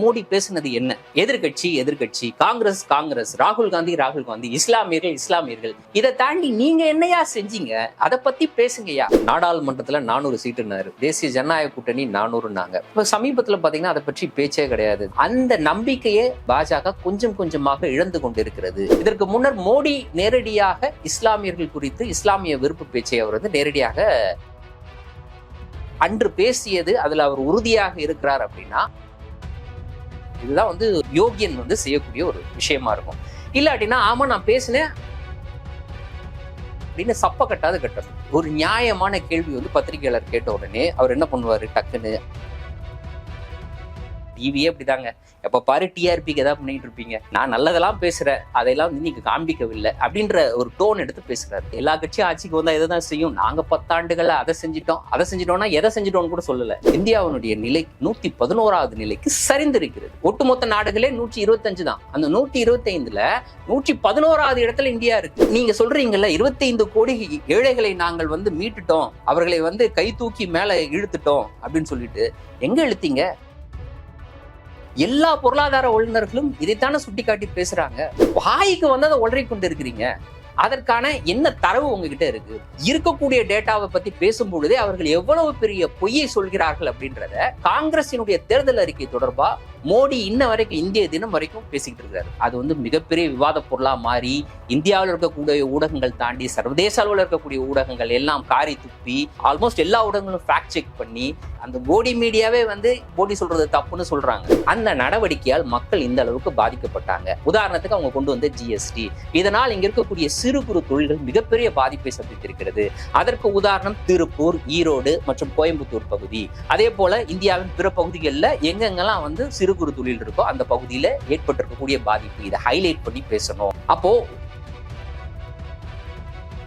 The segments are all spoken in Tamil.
மோடி பேசுனது என்ன? எதிர்கட்சி எதிர்கட்சி காங்கிரஸ் காங்கிரஸ் ராகுல் காந்தி ராகுல் காந்தி இஸ்லாமியர்கள் இஸ்லாமியர்கள். இதை தாண்டி நீங்க என்னையா செஞ்சீங்க? அதை பத்தி பேசுங்கய்யா. நாடாளுமன்றத்துல நானூறு சீட்டுனாரு தேசிய ஜனநாயக கூட்டணி நானூறுனாங்க இப்ப சமீபத்துல பாத்தீங்கன்னா அதை பற்றி பேச்சே கிடையாது. அந்த நம்பிக்கையே பாஜக கொஞ்சம் கொஞ்சமாக இழந்து கொண்டிருக்கிறது. இதற்கு முன்னர் மோடி நேரடியாக இஸ்லாமியர்கள் குறித்து இஸ்லாமிய விருப்பு பேச்சை அவர் வந்து நேரடியாக அன்று பேசியது அதுல அவர் உறுதியாக இருக்கிறார் அப்படின்னா இதுதான் வந்து யோகியன் வந்து செய்யக்கூடிய ஒரு விஷயமா இருக்கும். இல்லாட்டினா ஆமா நான் பேசினேன் அப்படின்னு சப்ப கட்டாத கட்டணும் ஒரு நியாயமான கேள்வி வந்து பத்திரிகையாளர் கேட்ட உடனே அவர் என்ன பண்ணுவாரு? டக்குன்னு டிவியே அப்படிதாங்க. எப்ப பாரு டிஆர்பிக்கு ஏதாவது பண்ணிட்டு இருப்பீங்க. நான் நல்லதெல்லாம் பேசுறேன். அதையெல்லாம் வந்து நீங்க காண்பிக்கவில்லை அப்படின்ற ஒரு டோன் எடுத்து பேசுறாரு. எல்லா கட்சியும் ஆட்சிக்கு வந்தா இதை தான் செய்யும்? நாங்க பத்தாண்டுகளை அதை செஞ்சிட்டோம் அதை செஞ்சிட்டோம்னா எதை செஞ்சிட்டோம்னு கூட சொல்லல. இந்தியாவினுடைய நிலை நூத்தி பதினோராவது நிலைக்கு சரிந்திருக்கிறது. ஒட்டுமொத்த நாடுகளே நூற்றி இருபத்தஞ்சு தான். அந்த நூற்றி இருபத்தைந்துல நூற்றி பதினோராவது இடத்துல இந்தியா இருக்கு. நீங்க சொல்றீங்கல்ல இருபத்தைந்து கோடி ஏழைகளை நாங்கள் வந்து மீட்டுட்டோம். அவர்களை வந்து கை தூக்கி மேல இழுத்துட்டோம் அப்படின்னு சொல்லிட்டு. எங்க இழுத்தீங்க? எல்லா பொருளாதார வல்லுநர்களும் இதைத்தானே சுட்டிக்காட்டி பேசுறாங்க? வாய்க்கு வந்ததை உளறி கொண்டு இருக்கிறீங்க. அதற்கான என்ன தரவு உங்ககிட்ட இருக்கு? இருக்கக்கூடிய டேட்டாவை பத்தி பேசும் பொழுதே அவர்கள் எவ்வளவு பெரிய பொய்யை சொல்கிறார்கள் அப்படின்றத காங்கிரசினுடைய தேர்தல் அறிக்கை தொடர்பா மோடி இன்ன வரைக்கும் இந்திய தினம் வரைக்கும் பேசிக்கிட்டு இருக்காரு. அது வந்து மிகப்பெரிய விவாத பொருளா மாறி இந்தியாவில் இருக்கக்கூடிய ஊடகங்கள் தாண்டி சர்வதேச அளவில் இருக்கக்கூடிய ஊடகங்கள் எல்லாம் காரி துப்பி ஆல்மோஸ்ட் எல்லா ஊடகங்களும் ஃபேக்ட் செக் பண்ணி அந்த போடி மீடியாவே வந்து போடி சொல்றது தப்புன்னு சொல்றாங்க. அந்த நடவடிக்கையால் மக்கள் இந்த அளவுக்கு பாதிக்கப்பட்டாங்க. உதாரணத்துக்கு அவங்க கொண்டு வந்த ஜிஎஸ்டி இதனால் இங்க இருக்கக்கூடிய சிறு குறு தொழில்கள் மிகப்பெரிய பாதிப்பை சந்தித்திருக்கிறது. அதற்கு உதாரணம் திருப்பூர் ஈரோடு மற்றும் கோயம்புத்தூர் பகுதி. அதே போல இந்தியாவின் பிற பகுதிகளில் எங்கெங்கெல்லாம் வந்து சிறு குறு தொழில் இருக்கோ அந்த பகுதியில் ஏற்பட்டிருக்கக்கூடிய பாதிப்பு. இதை ஹைலைட் பண்ணி பேசணும். அப்போ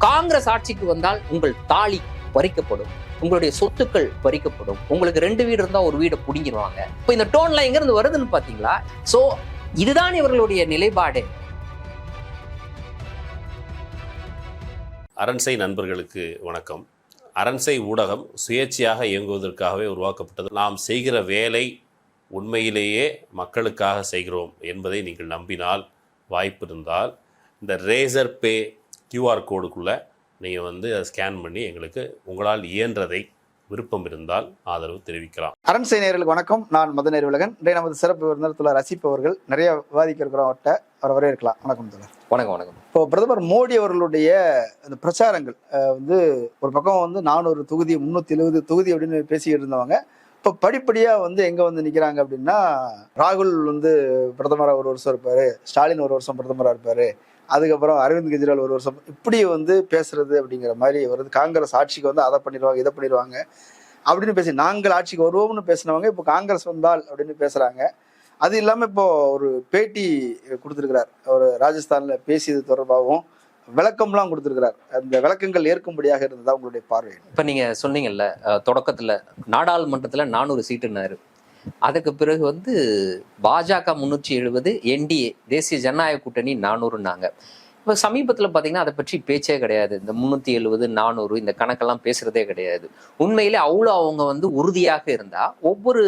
காங்கிரஸ் ஆட்சிக்கு வந்தால் உங்கள் தாலி பறிக்கப்படும். உங்களுடைய சொத்துக்கள் பறிக்கப்படும். உங்களுக்கு ரெண்டு வீடு இருந்தா ஒரு வீடை பிடிங்கிடுவாங்க இப்போ இந்த டோன்ல எங்க இருந்து வருதுன்னு பாத்தீங்களா? சோ இதுதான் இவர்களுடைய நிலைப்பாடு. அரண்சை நண்பர்களுக்கு வணக்கம். அரண்சை ஊடகம் சுயேட்சையாக இயங்குவதற்காகவே உருவாக்கப்பட்டது. நாம் செய்கிற வேலை உண்மையிலேயே மக்களுக்காக செய்கிறோம் என்பதை நீங்கள் நம்பினால் வாய்ப்பு இருந்தால் இந்த ரேசர் பே கியூஆர் கோடுக்குள்ளே நீங்கள் வந்து அதை ஸ்கேன் பண்ணி எங்களுக்கு உங்களால் இயன்றதை விருப்பம் இருந்தால் ஆதரவு தெரிவிக்கலாம். அரண்சை நேயர்களுக்கு வணக்கம். நான் மதநேர் உலகன் இன்றைய நமது சிறப்பு விருந்தினர் துளர் ரசிப் அவர்கள். நிறைய விவாதிக்க இருக்கிறோம் அவர்கிட்ட அவரை வரவேற்கலாம். வணக்கம் துளர் வணக்கம் வணக்கம். இப்போ பிரதமர் மோடி அவர்களுடைய அந்த பிரச்சாரங்கள் வந்து ஒரு பக்கம் வந்து நானூறு தொகுதி முந்நூற்றி எழுபது தொகுதி அப்படின்னு பேசிக்கிட்டு இருந்தவங்க. இப்போ படிப்படியாக வந்து எங்கே வந்து நிற்கிறாங்க அப்படின்னா ராகுல் வந்து பிரதமராக ஒரு வருஷம் இருப்பார். ஸ்டாலின் ஒரு வருஷம் பிரதமராக இருப்பார். அதுக்கப்புறம் அரவிந்த் கெஜ்ரிவால் ஒரு வருஷம் இப்படி வந்து பேசுறது அப்படிங்கிற மாதிரி வருது காங்கிரஸ் ஆட்சிக்கு வந்து அதை பண்ணிடுவாங்க இதை பண்ணிடுவாங்க அப்படின்னு பேசி நாங்கள் ஆட்சிக்கு வருவோம்னு பேசினவங்க இப்போ காங்கிரஸ் வந்தால் அப்படின்னு பேசுறாங்க. அது இல்லாமல் இப்போ ஒரு பேட்டி கொடுத்துருக்கிறார். ஒரு ராஜஸ்தானில் பேசியது தொடர்பாகவும் விளக்கம்லாம் கொடுத்துருக்கிறார். அந்த விளக்கங்கள் ஏற்கும்படியாக இருந்ததா உங்களுடைய பார்வை? இப்போ நீங்கள் சொன்னீங்கல்ல தொடக்கத்தில் நாடாளுமன்றத்தில் நானூறு சீட்டுன்னாரு. அதுக்கு பிறகு வந்து பாஜக முன்னூற்றி எழுபது என்டிஏ தேசிய ஜனநாயக கூட்டணி நானூறுனாங்க இப்போ சமீபத்தில் பார்த்தீங்கன்னா அதை பற்றி பேச்சே கிடையாது. இந்த முந்நூற்றி எழுபது நானூறு இந்த கணக்கெல்லாம் பேசுறதே கிடையாது. உண்மையிலே அவ்வளோ அவங்க வந்து உறுதியாக இருந்தா ஒவ்வொரு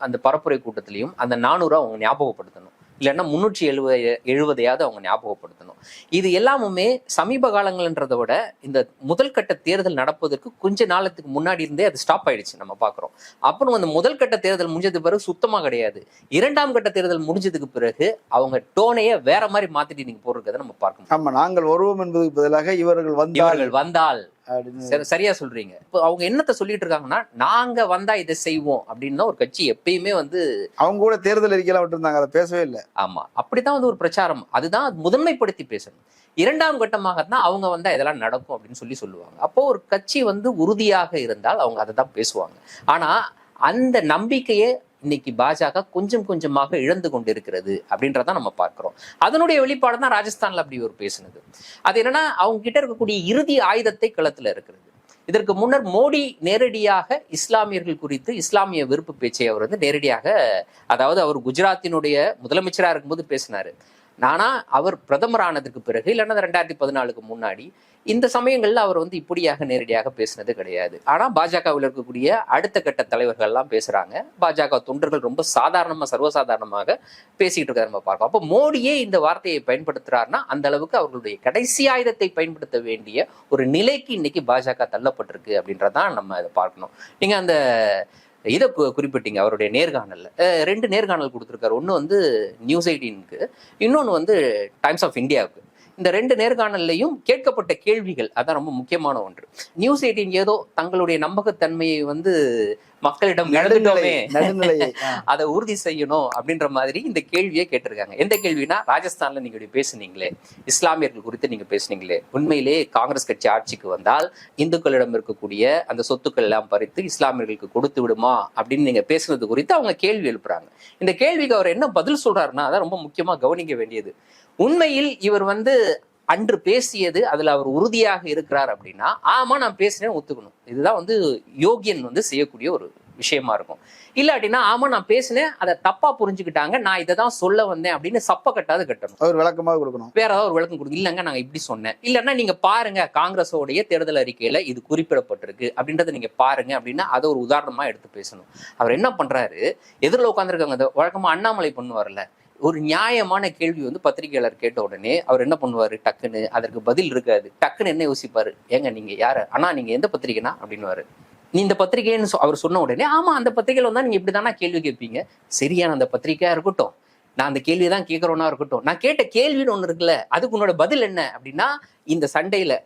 அந்த பரப்புரை கூட்டத்திலையும் அந்த நானூறு அவங்க ஞாபகப்படுத்தணும். இல்லைன்னா முன்னூற்றி எழுபது எழுபதையாவது அவங்க ஞாபகப்படுத்தணும். இது எல்லாமுமே சமீப காலங்கள்ன்றதை விட இந்த முதல் கட்ட தேர்தல் நடப்பதற்கு கொஞ்ச நாளத்துக்கு முன்னாடி இருந்தே அது ஸ்டாப் ஆயிடுச்சு நம்ம பார்க்குறோம் அப்புறம் அந்த முதல் கட்ட தேர்தல் முடிஞ்சது பிறகு சுத்தமா கிடையாது. இரண்டாம் கட்ட தேர்தல் முடிஞ்சதுக்கு பிறகு அவங்க டோனையே வேற மாதிரி மாத்திட்டு நீங்க போடுறதை நம்ம பார்க்கணும் ஆமா நாங்கள் வருவோம் என்பதுக்கு பதிலாக இவர்கள் வந்தால் இவர்கள் வந்தால் அப்படின்னு சரி- சரியா சொல்றீங்க. இப்போ அவங்க என்னத்த சொல்லிட்டு இருக்காங்கன்னா நாங்க வந்தா இதை செய்வோம் அப்படின்னு ஒரு கட்சி எப்பயுமே வந்து அவங்க கூட தேர்தல் அறிக்கையெல்லாம் விட்டுருந்தாங்க அதை பேசவே இல்லை. ஆமா. அப்படித்தான் வந்து ஒரு பிரச்சாரம். அதுதான் அது முதன்மைப்படுத்தி பேசணும். இரண்டாம் கட்டமாக தான் அவங்க வந்தா இதெல்லாம் நடக்கும் அப்படின்னு சொல்லி சொல்லுவாங்க. அப்போ ஒரு கட்சி வந்து உறுதியாக இருந்தால் அவங்க அதை தான் பேசுவாங்க. ஆனா அந்த நம்பிக்கையே இன்னைக்கு பாஜக கொஞ்சம் கொஞ்சமாக இழந்து கொண்டிருக்கிறது அப்படின்றத நம்ம பார்க்கிறோம். அதனுடைய வெளிப்பாடு தான் ராஜஸ்தான்ல அப்படி ஒரு பேசுனது. அது என்னன்னா அவங்க கிட்ட இருக்கக்கூடிய இறுதி ஆயுதத்தை களத்துல இருக்கிறது. இதற்கு முன்னர் மோடி நேரடியாக இஸ்லாமியர்கள் குறித்து இஸ்லாமிய விருப்பு பேச்சை அவர் வந்து நேரடியாக அதாவது அவர் குஜராத்தினுடைய முதலமைச்சரா இருக்கும்போது பேசினாரு. நானா அவர் பிரதமர் ஆனதுக்கு பிறகு இல்லைன்னா ரெண்டாயிரத்தி பதினாலுக்கு முன்னாடி இந்த சமயங்களில் அவர் வந்து இப்படியாக நேரடியாக பேசினது கிடையாது. ஆனால் பாஜகவில் இருக்கக்கூடிய அடுத்த கட்ட தலைவர்கள்லாம் பேசுகிறாங்க பாஜக தொண்டர்கள் ரொம்ப சாதாரணமாக சர்வசாதாரணமாக பேசிக்கிட்டு இருக்காரு நம்ம பார்க்கோம் அப்போ மோடியே இந்த வார்த்தையை பயன்படுத்துகிறாருன்னா அந்த அளவுக்கு அவர்களுடைய கடைசி ஆயுதத்தை பயன்படுத்த வேண்டிய ஒரு நிலைக்கு இன்னைக்கு பாஜக தள்ளப்பட்டிருக்கு அப்படின்றதான் நம்ம இதை பார்க்கணும். நீங்கள் அந்த இதை குறிப்பிட்டீங்க அவருடைய நேர்காணலில். ரெண்டு நேர்காணல் கொடுத்துருக்காரு. ஒன்று வந்து நியூஸ் எயிட்டீனுக்கு இன்னொன்று வந்து டைம்ஸ் ஆஃப் இந்தியாவுக்கு. இந்த ரெண்டு நேர்காணல்லையும் கேட்கப்பட்ட கேள்விகள். அதான் ரொம்ப முக்கியமான ஒன்று. நியூஸ் எயிட்டீன் ஏதோ தங்களுடைய நம்பகத்தன்மையை வந்து மக்களிடம் இழந்துட்டோமே. அதை உறுதி செய்யணும் அப்படின்ற மாதிரி இந்த கேள்வியை கேட்டிருக்காங்க. எந்த கேள்வினா ராஜஸ்தான்ல நீங்க இப்படி பேசுனீங்களே இஸ்லாமியர்கள் குறித்து நீங்க பேசுனீங்களே உண்மையிலே காங்கிரஸ் கட்சி ஆட்சிக்கு வந்தால் இந்துக்களிடம் இருக்கக்கூடிய அந்த சொத்துக்கள் எல்லாம் பறித்து இஸ்லாமியர்களுக்கு கொடுத்து விடுமா அப்படின்னு நீங்க பேசுனது குறித்து அவங்க கேள்வி எழுப்புறாங்க. இந்த கேள்விக்கு அவர் என்ன பதில் சொல்றாருன்னா அதான் ரொம்ப முக்கியமா கவனிக்க வேண்டியது. உண்மையில் இவர் வந்து அன்று பேசியது அதுல அவர் உறுதியாக இருக்கிறார் அப்படின்னா ஆமா நான் பேசினேன் ஒத்துக்கணும். இதுதான் வந்து யோகியன் வந்து செய்யக்கூடிய ஒரு விஷயமா இருக்கும். இல்லாட்டினா ஆமா நான் பேசினேன் அதை தப்பா புரிஞ்சுக்கிட்டாங்க நான் இதை தான் சொல்ல வந்தேன் அப்படின்னு சப்ப கட்டாது கட்டணும். அவர் விளக்கமாக கொடுக்கணும். வேற ஏதாவது ஒரு விளக்கம் கொடுங்க. இல்லைங்க நாங்க இப்படி சொன்னேன். இல்லைன்னா நீங்க பாருங்க காங்கிரஸோடைய தேர்தல் அறிக்கையில இது குறிப்பிடப்பட்டிருக்கு அப்படின்றத நீங்க பாருங்க அப்படின்னா அதை ஒரு உதாரணமா எடுத்து பேசணும். அவர் என்ன பண்றாரு? எதிரில் உட்காந்துருக்காங்க வழக்கமா அண்ணாமலை பண்ணுவார்ல ஒரு நியாயமான கேள்வி வந்து பத்திரிகையாளர் கேட்ட உடனே அவர் என்ன பண்ணுவார்? டக்குன்னு அதற்கு பதில் இருக்காது. டக்குன்னு என்ன யோசிப்பார்? ஏங்க நீங்கள் யார்? அண்ணா நீங்கள் எந்த பத்திரிகைனா? அப்படின்னுவாரு. நீ இந்த பத்திரிகைன்னு சொ- அவர் சொன்ன உடனே ஆமாம் அந்த பத்திரிக்கையில் வந்தால் நீங்கள் இப்படி தானே கேள்வி கேட்பீங்க? சரியான அந்த பத்திரிகையாக இருக்கட்டும். நான் அந்த கேள்வி தான் கேட்கறோன்னா இருக்கட்டும். நான் கேட்ட கேள்வின்னு ஒன்று இருக்குல்ல அதுக்கு உன்னோட பதில் என்ன? அப்படின்னா இந்த சண்டையில்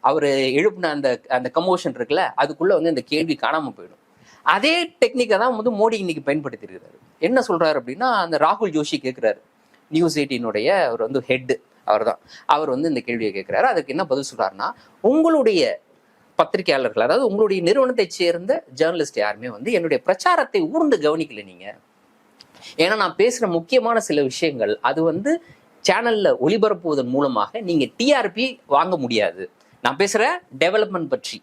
அவர் எழுப்பின அந்த அந்த கமோஷன் இருக்குல்ல அதுக்குள்ளே வந்து இந்த கேள்வி காணாமல் போயிடும். அதே டெக்னிக்கை தான் வந்து மோடி இன்னைக்கு பயன்படுத்தி இருக்கிறாரு என்ன சொல்றாரு அப்படின்னா அந்த ராகுல் ஜோஷி கேட்கிறாரு நியூஸ் எயிட்டினுடைய அவர் வந்து ஹெட் அவர் தான் அவர் வந்து இந்த கேள்வியை கேட்கிறாரு அதுக்கு என்ன பதில் சொல்றாருன்னா உங்களுடைய பத்திரிகையாளர்கள் அதாவது உங்களுடைய நிறுவனத்தை சேர்ந்த ஜேர்னலிஸ்ட் யாருமே வந்து என்னுடைய பிரச்சாரத்தை ஊர்ந்து கவனிக்கல நீங்க. ஏன்னா நான் பேசுற முக்கியமான சில விஷயங்கள் அது வந்து சேனல்ல ஒளிபரப்புவதன் மூலமாக நீங்க டிஆர்பி வாங்க முடியாது. நான் பேசுற டெவலப்மெண்ட் பற்றி.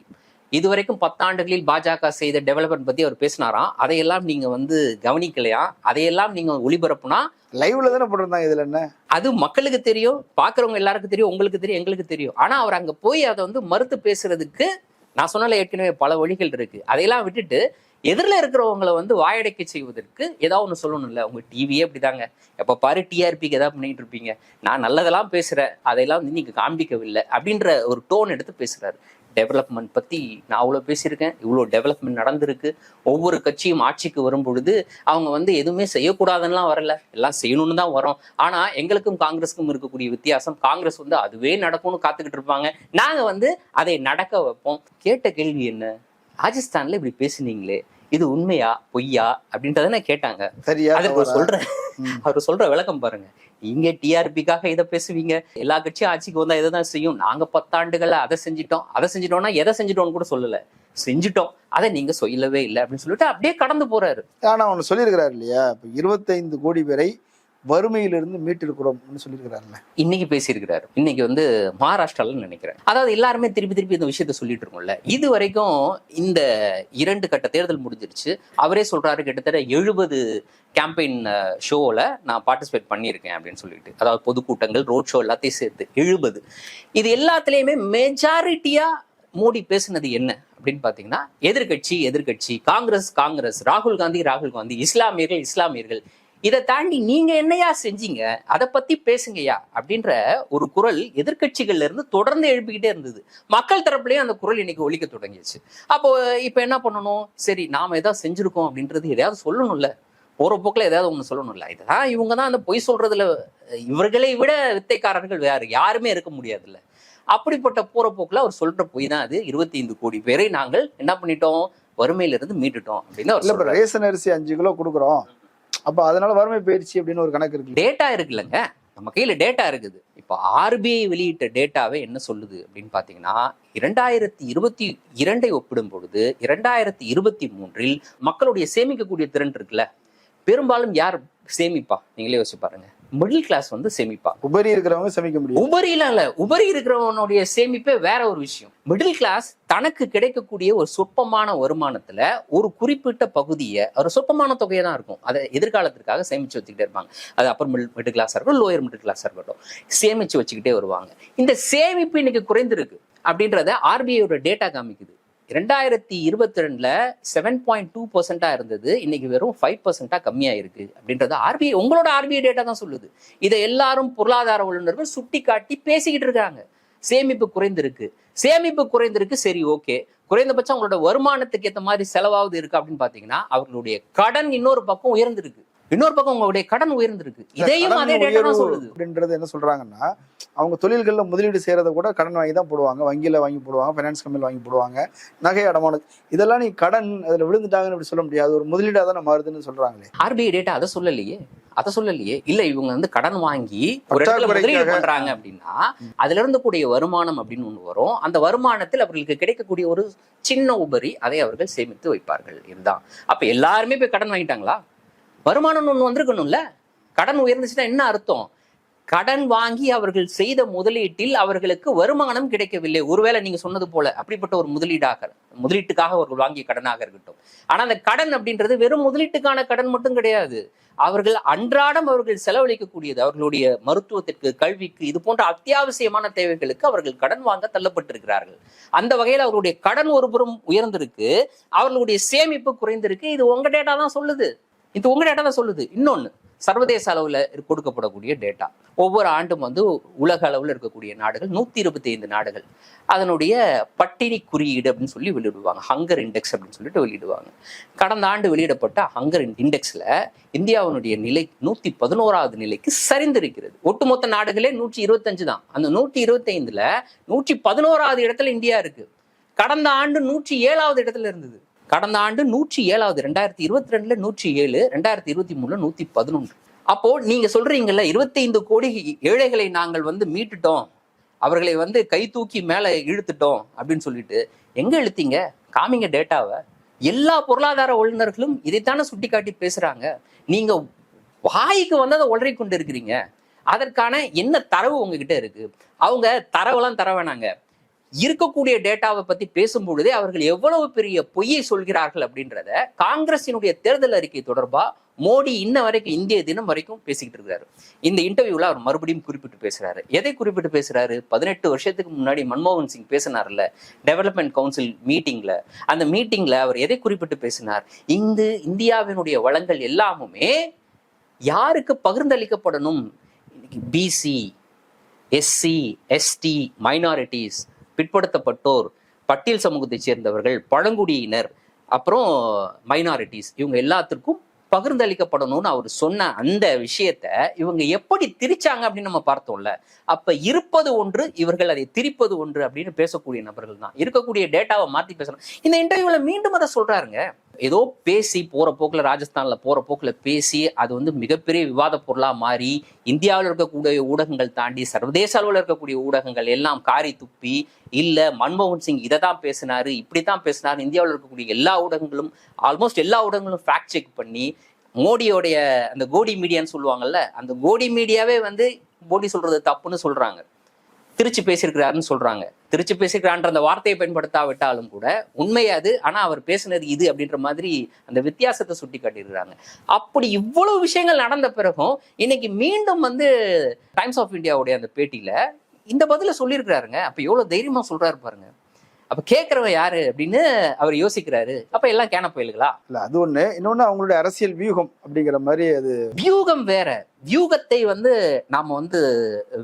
இதுவரைக்கும் பத்தாண்டுகளில் பாஜக செய்த டெவலப்மெண்ட் பத்தி அவர் பேசினாராம். அதையெல்லாம் நீங்க வந்து கவனிக்கலையா? அதையெல்லாம் நீங்க ஒளிபரப்புனா? லைவ்ல தானே போட்டிருந்தாங்க இதுல என்ன? அது மக்களுக்கு தெரியும் பார்க்கறவங்க எல்லாருக்கும் தெரியும் உங்களுக்கு தெரியும் எங்களுக்கு தெரியும். ஆனா அவர் அங்க போய் அதை வந்து மறுத்து பேசுறதுக்கு நான் சொன்னால ஏற்கனவே பல வழிகள் இருக்கு. அதையெல்லாம் விட்டுட்டு எதிரில் இருக்கிறவங்களை வந்து வாயடைக்க செய்வதற்கு ஏதாவது ஒன்று சொல்லணும்ல? உங்க டிவியே அப்படிதாங்க. எப்போ பாரு டிஆர்பிக்கு ஏதாவது பண்ணிட்டு இருப்பீங்க. நான் நல்லதெல்லாம் பேசுறேன் அதையெல்லாம் வந்து நீங்க காண்பிக்கவில்லை அப்படின்ற ஒரு டோன் எடுத்து பேசுறாரு. டெவலப்மெண்ட் பற்றி நான் அவ்வளோ பேசியிருக்கேன். இவ்வளோ டெவலப்மெண்ட் நடந்திருக்கு. ஒவ்வொரு கட்சியும் ஆட்சிக்கு வரும் பொழுது அவங்க வந்து எதுவுமே செய்யக்கூடாதுன்னெலாம் வரல. எல்லாம் செய்யணும்னு தான் வரோம். ஆனால் எங்களுக்கும் காங்கிரஸுக்கும் இருக்கக்கூடிய வித்தியாசம் காங்கிரஸ் வந்து அதுவே நடக்கும்னு காத்துக்கிட்டு இருப்பாங்க. நாங்கள் வந்து அதை நடக்க வைப்போம். கேட்ட கேள்வி என்ன? ராஜஸ்தானில் இப்படி பேசுனீங்களே. இது உண்மையா பொய்யா அப்படின்றத கேட்டாங்க. சரியா? சொல்றேன் ம். அவர் சொல்ற விளக்கம் பாருங்க. நீங்க டிஆர்பிக்காக இதை பேசுவீங்க. எல்லா கட்சியும் ஆட்சிக்கு வந்தா இதை தான் செய்யும். நாங்க பத்தாண்டுகள அதை செஞ்சிட்டோம் அதை செஞ்சிட்டோம்னா எதை செஞ்சிட்டோம்னு கூட சொல்லல. செஞ்சிட்டோம். அதை நீங்க சொல்லவே இல்லை அப்படின்னு சொல்லிட்டு அப்படியே கடந்து போறாரு. ஆனா ஒண்ணு சொல்லியிருக்கிறாரு இல்லையா? இப்ப இருபத்தைந்து கோடி பேரை வறுமையிலிருந்து மீட்டெடுக்கிறோம்னு சொல்லியிருக்கிறாருல்ல இன்னைக்கு பேசியிருக்கிறாரு. இன்னைக்கு வந்து மகாராஷ்டிரால நினைக்கிறேன். அதாவது எல்லாருமே திருப்பி திருப்பி இந்த விஷயத்த சொல்லிட்டு இருக்கோம்ல. இது வரைக்கும் இந்த இரண்டு கட்ட தேர்தல் முடிஞ்சிருச்சு. அவரே சொல்றாரு கிட்டத்தட்ட எழுபது கேம்பெயின் ஷோவில் நான் பார்ட்டிசிபேட் பண்ணியிருக்கேன் அப்படின்னு சொல்லிட்டு. அதாவது பொதுக்கூட்டங்கள் ரோட் ஷோ எல்லாத்தையும் சேர்த்து எழுபது. இது எல்லாத்துலேயுமே மெஜாரிட்டியாக மோடி பேசுனது என்ன அப்படின்னு பார்த்தீங்கன்னா எதிர்க்கட்சி எதிர்க்கட்சி காங்கிரஸ் காங்கிரஸ் ராகுல் காந்தி ராகுல் காந்தி இஸ்லாமியர்கள் இஸ்லாமியர்கள். இதை தாண்டி நீங்க என்னையா செஞ்சீங்க? அதை பத்தி பேசுங்கய்யா அப்படின்ற ஒரு குரல் எதிர்க்கட்சிகள்ல இருந்து தொடர்ந்து எழுப்பிக்கிட்டே இருந்தது. மக்கள் தரப்புலயும் அந்த குரல் இன்னைக்கு ஒலிக்க தொடங்கிடுச்சு. அப்போ இப்ப என்ன பண்ணணும்? சரி நாம ஏதாவது செஞ்சிருக்கோம் அப்படின்றது எதையாவது சொல்லணும்ல. போற போக்குல ஏதாவது ஒண்ணு சொல்லணும்ல. இதுதான் இவங்க தான் அந்த பொய் சொல்றதுல இவர்களை விட வித்தைக்காரர்கள் வேற. யாருமே இருக்க முடியாதுல்ல. அப்படிப்பட்ட போற போக்குல அவர் சொல்ற பொய் தான் அது. இருபத்தி ஐந்து கோடி பேரை நாங்கள் என்ன பண்ணிட்டோம்? வறுமையில இருந்து மீட்டுட்டோம் அப்படின்னு. ரேஷன் அரிசி அஞ்சு கிலோ கொடுக்குறோம். அப்ப அதனால வறுமை பயிற்சி அப்படின்னு ஒரு கணக்கு இருக்கு டேட்டா இருக்குல்லங்க. நம்ம கையில டேட்டா இருக்குது. இப்போ ஆர்பிஐ வெளியிட்ட டேட்டாவே என்ன சொல்லுது அப்படின்னு பாத்தீங்கன்னா இரண்டாயிரத்தி இருபத்தி இரண்டை ஒப்பிடும் பொழுது இரண்டாயிரத்தி இருபத்தி மூன்றில் மக்களுடைய சேமிக்கக்கூடிய திறன் இருக்குல்ல. பெரும்பாலும் யார் சேமிப்பா? நீங்களே யோசிச்சு பாருங்க. மிடில் கிளாஸ் வந்து சேமிப்பா. உபரி இருக்கிறவங்க சமைக்க முடியும் உபரிலாம் இல்ல. உபரி இருக்கிறவனுடைய சேமிப்பே வேற ஒரு விஷயம். மிடில் கிளாஸ் தனக்கு கிடைக்கக்கூடிய ஒரு சொற்பமான வருமானத்துல ஒரு குறிப்பிட்ட பகுதியை ஒரு சொற்பமான தொகையை தான் இருக்கும். அதை எதிர்காலத்திற்காக சேமிச்சு வச்சுக்கிட்டே இருப்பாங்க. அது அப்பர் மிடில் மிடில் கிளாஸா இருக்கட்டும் லோயர் மிடில் கிளாஸா இருக்கட்டும். சேமிச்சு வச்சுக்கிட்டே வருவாங்க. இந்த சேமிப்பு இன்னைக்கு குறைந்திருக்கு அப்படின்றத ஆர்பிஐயோட டேட்டா காமிக்குது. ரெண்டாயிரத்தி இருபத்தி ரெண்டுல செவன் பாயிண்ட் டூ பர்சன்டா இருந்தது. இன்னைக்கு வெறும் ஃபைவ் பர்சன்டா கம்மியா இருக்கு அப்படின்றது ஆர்பிஐ உங்களோட ஆர்பிஐ டேட்டா தான் சொல்லுது. இதை எல்லாரும் பொருளாதார வல்லுநர்கள் சுட்டி காட்டி பேசிக்கிட்டு இருக்காங்க. சேமிப்பு குறைந்திருக்கு. சேமிப்பு குறைந்திருக்கு சரி ஓகே. குறைந்தபட்சம் அவங்களோட வருமானத்துக்கு ஏற்ற மாதிரி செலவாவது இருக்கு அப்படின்னு பாத்தீங்கன்னா அவர்களுடைய கடன் இன்னொரு பக்கம் உயர்ந்திருக்கு. இன்னொரு பக்கம் உங்களுடைய கடன் உயர்ந்திருக்கு. இதையும் அதே டேட்டா சொல்லுது. அப்படின்றது என்ன சொல்றாங்கன்னா அவங்க தொழில்கள்ல முதலீடு செய்யறத கூட கடன் வாங்கி தான் போடுவாங்க. வங்கியில வாங்கி போடுவாங்க ஃபைனான்ஸ் கம்பெனியில் வாங்கி போடுவாங்க. நகை அடமானம். இதெல்லாம் நீ கடன் அதுல விழுந்துட்டாங்கன்னு அப்படி சொல்ல முடியாது. ஒரு முதலீடா தானே மாறுதுன்னு சொல்றாங்களே. ஆர்பிஐ டேட்டா அதை சொல்லலையே. அதை சொல்லலையே. இல்ல இவங்க வந்து கடன் வாங்கி ஒரு இடத்துல முதலீடு பண்றாங்க அப்படின்னா அதுல இருந்து கூடிய வருமானம் அப்படின்னு ஒண்ணு வரும். அந்த வருமானத்தில் அவர்களுக்கு கிடைக்கக்கூடிய ஒரு சின்ன உபரி அதை அவர்கள் சேமித்து வைப்பார்கள். இதுதான். அப்ப எல்லாருமே போய் கடன் வாங்கிட்டாங்களா? வருமானம் ஒண்ணு வந்திருக்கணும்ல? கடன் உயர்ந்துச்சுன்னா என்ன அர்த்தம்? கடன் வாங்கி அவர்கள் செய்த முதலீட்டில் அவர்களுக்கு வருமானம் கிடைக்கவில்லை. ஒருவேளை நீங்க சொன்னது போல அப்படிப்பட்ட ஒரு முதலீடாக முதலீட்டுக்காக அவர்கள் வாங்கிய கடனாக இருக்கட்டும். ஆனா அந்த கடன் அப்படின்றது வெறும் முதலீட்டுக்கான கடன் மட்டும் கிடையாது. அவர்கள் அன்றாடம் அவர்கள் செலவழிக்கக்கூடியது அவர்களுடைய மருத்துவத்திற்கு கல்விக்கு இது போன்ற அத்தியாவசியமான தேவைகளுக்கு அவர்கள் கடன் வாங்க தள்ளப்பட்டிருக்கிறார்கள். அந்த வகையில் அவர்களுடைய கடன் ஒருபுறம் உயர்ந்திருக்கு அவர்களுடைய சேமிப்பு குறைந்திருக்கு. இது உங்க டேட்டா தான் சொல்லுது. இது உங்க டேட்டா தான் சொல்லுது. இன்னொன்று சர்வதேச அளவில் கொடுக்கப்படக்கூடிய டேட்டா ஒவ்வொரு ஆண்டும் வந்து உலக அளவில் இருக்கக்கூடிய நாடுகள் நூத்தி இருபத்தி ஐந்து நாடுகள். அதனுடைய பட்டினி குறியீடு அப்படின்னு சொல்லி வெளியிடுவாங்க. ஹங்கர் இண்டெக்ஸ் அப்படின்னு சொல்லிட்டு வெளியிடுவாங்க. கடந்த ஆண்டு வெளியிடப்பட்ட ஹங்கர் இண்டெக்ஸ்ல இந்தியாவினுடைய நிலை நூத்தி பதினோராவது நிலைக்கு சரிந்திருக்கிறது. ஒட்டுமொத்த நாடுகளே நூற்றி இருபத்தஞ்சு தான். அந்த நூற்றி இருபத்தைந்துல நூற்றி பதினோராவது இடத்துல இந்தியா இருக்கு. கடந்த ஆண்டு நூற்றி ஏழாவது இடத்துல இருந்தது. கடந்த ஆண்டு நூற்றி ஏழாவது ரெண்டாயிரத்தி இருபத்தி ரெண்டுல நூற்றி ஏழு ரெண்டாயிரத்தி இருபத்தி மூணுல நூத்தி பதினொன்று. அப்போ நீங்க சொல்றீங்கல்ல இருபத்தைந்து கோடி ஏழைகளை நாங்கள் வந்து மீட்டுட்டோம். அவர்களை வந்து கை தூக்கி மேல இழுத்துட்டோம் அப்படின்னு சொல்லிட்டு எங்க இழுத்தீங்க? காமிங்க டேட்டாவை. எல்லா பொருளாதார வல்லுநர்களும் இதைத்தானே சுட்டிக்காட்டி பேசுறாங்க. நீங்க வாய்க்கு வந்து அதை உளறி கொண்டு இருக்கிறீங்க. அதற்கான என்ன தரவு உங்ககிட்ட இருக்கு? அவங்க தரவெல்லாம் தர வேணாங்க. இருக்கக்கூடிய டேட்டாவை பத்தி பேசும் பொழுதே அவர்கள் எவ்வளவு பெரிய பொய்யை சொல்கிறார்கள் அப்படின்றத காங்கிரசினுடைய தேர்தல் அறிக்கை தொடர்பா மோடி இன்ன வரைக்கும் இந்திய தினம் வரைக்கும் பேசிக்கிட்டு இருக்காரு இந்த இன்டர்வியூல அவர் மறுபடியும் குறிப்பிட்டு பேசுறாரு. எதை குறிப்பிட்டு பேசுறாரு? பதினெட்டு வருஷத்துக்கு முன்னாடி மன்மோகன் சிங் பேசினார்ல டெவலப்மெண்ட் கவுன்சில் மீட்டிங்ல அந்த மீட்டிங்ல அவர் எதை குறிப்பிட்டு பேசினார்? இங்கு இந்தியாவினுடைய வளங்கள் எல்லாமுமே யாருக்கு பகிர்ந்தளிக்கப்படணும்? பிசி எஸ்சி எஸ்டி மைனாரிட்டிஸ் பிற்படுத்தப்பட்டோர் பட்டியல் சமூகத்தைச் சேர்ந்தவர்கள் பழங்குடியினர் அப்புறம் மைனாரிட்டிஸ் இவங்க எல்லாத்திற்கும் பகிர்ந்தளிக்கப்படணும்னு அவர் சொன்ன அந்த விஷயத்த இவங்க எப்படி திரிச்சாங்க அப்படின்னு நம்ம பார்த்தோம்ல. அப்ப இருப்பது ஒன்று இவர்கள் அதை திரிப்பது ஒன்று அப்படின்னு பேசக்கூடிய நபர்கள் தான். இருக்கக்கூடிய டேட்டாவை மாத்தி பேசணும். இந்த இன்டர்வியூல மீண்டும் அதை சொல்றாருங்க. ஏதோ பேசி போகிற போக்கில் ராஜஸ்தானில் போகிற போக்கில் பேசி அது வந்து மிகப்பெரிய விவாத பொருளாக மாறி இந்தியாவில் இருக்கக்கூடிய ஊடகங்கள் தாண்டி சர்வதேச அளவில் இருக்கக்கூடிய ஊடகங்கள் எல்லாம் காரி துப்பி இல்லை மன்மோகன் சிங் இதை தான் பேசுனார் இப்படி தான் பேசினார் இந்தியாவில் இருக்கக்கூடிய எல்லா ஊடகங்களும் ஆல்மோஸ்ட் எல்லா ஊடகங்களும் ஃபேக்ட் செக் பண்ணி மோடியோடைய அந்த கோடி மீடியான்னு சொல்லுவாங்கல்ல அந்த கோடி மீடியாவே வந்து மோடி சொல்றது தப்புன்னு சொல்றாங்க. திருச்சி பேசியிருக்கிறாருன்னு சொல்றாங்க. திருச்சி பேசியிருக்கிறான்ற அந்த வார்த்தையை பயன்படுத்தாவிட்டாலும் கூட உண்மை அது. ஆனா அவர் பேசினது இது அப்படின்ற மாதிரி அந்த வித்தியாசத்தை சுட்டி காட்டியிருக்கிறாங்க அப்படி இவ்வளவு விஷயங்கள் நடந்த பிறகும் இன்னைக்கு மீண்டும் வந்து டைம்ஸ் ஆஃப் இந்தியாவுடைய அந்த பேட்டியில இந்த பதில சொல்லியிருக்கிறாருங்க. அப்ப எவ்வளவு தைரியமா சொல்றாரு பாருங்க. அப்ப கேட்கறவன் யாரு அப்படின்னு அவர் யோசிக்கிறாரு. அப்ப எல்லாம் கேன புயல்களா? இல்ல அது ஒண்ணு. இன்னொன்னு அவங்களுடைய அரசியல் வியூகம் அப்படிங்கிற மாதிரி அது வியூகம் வேற. வியூகத்தை வந்து நாம வந்து